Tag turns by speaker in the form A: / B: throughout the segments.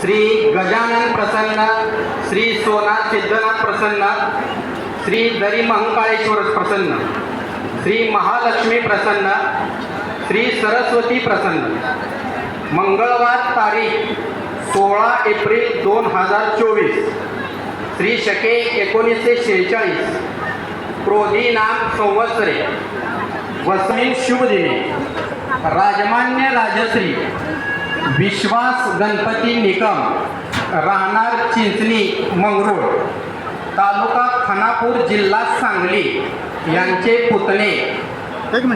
A: श्री गजानन प्रसन्न श्री सोनाथ सिद्धनाथ प्रसन्न श्री दरी महंकाळेश्वर प्रसन्न श्री महालक्ष्मी प्रसन्न श्री सरस्वती प्रसन्न. मंगळवार तारीख सोळा एप्रिल दोन हजार चोवीस. श्री शके एकोणीसशे शेहेचाळीस. क्रोधी नाम संवत्सरे. वसमी शुभदिने. राजमान्य राजश्री. विश्वास गणपती निकम राहणार चिंचणी मंगरूळ तालुका खानापूर जिल्हा सांगली यांचे पुतणे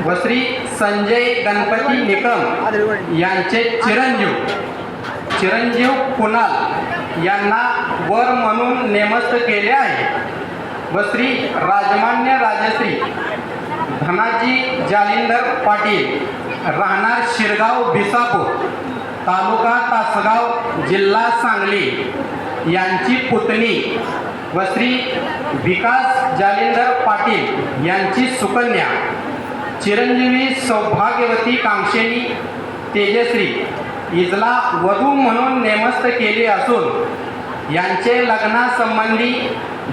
A: व श्री संजय गणपती निकम यांचे चिरंजीव. चिरंजीव कुणाल यांना वर म्हणून नेमस्त केले आहे. व श्री राजमान्य राजश्री धनाजी जालिंदर पाटील राहणार शिरगाव भिसापूर तालुका तासगाव जिल्हा सांगली यांची पुतणी व श्री विकास जालिंदर पाटील यांची सुकन्या. चिरंजीवी सौभाग्यवती कांक्षेनी तेजश्री इजला वधू म्हणून नेमस्त केले असून यांचे लग्नासंबंधी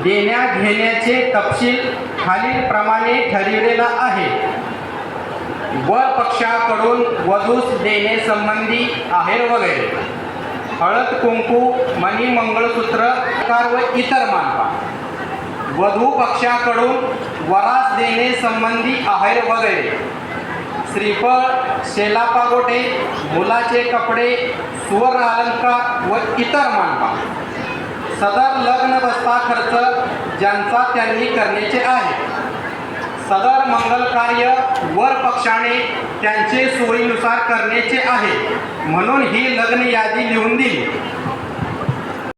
A: देण्या घेण्याचे तपशील खालीलप्रमाणे ठरविलेला आहे. वर पक्षाकडून वधूस देणे संबंधी आहेर वगैरे. हळद कुंकू मणी मंगळसूत्र व इतर मानवा वधू पक्षाकडून वरास देणे संबंधी आहेर वगैरे. श्रीफळ शेलापागोटे मुलाचे कपडे सुवर्ण अलंकार व इतर मानवा सदर लग्न बसता खर्च ज्यांचा त्यांनी करण्याचे आहे. सदर मंगल कार्य वर पक्षाने त्यांचे सोयीनुसार करण्याचे आहे. म्हणून ही लग्न यादी लिहून दिली.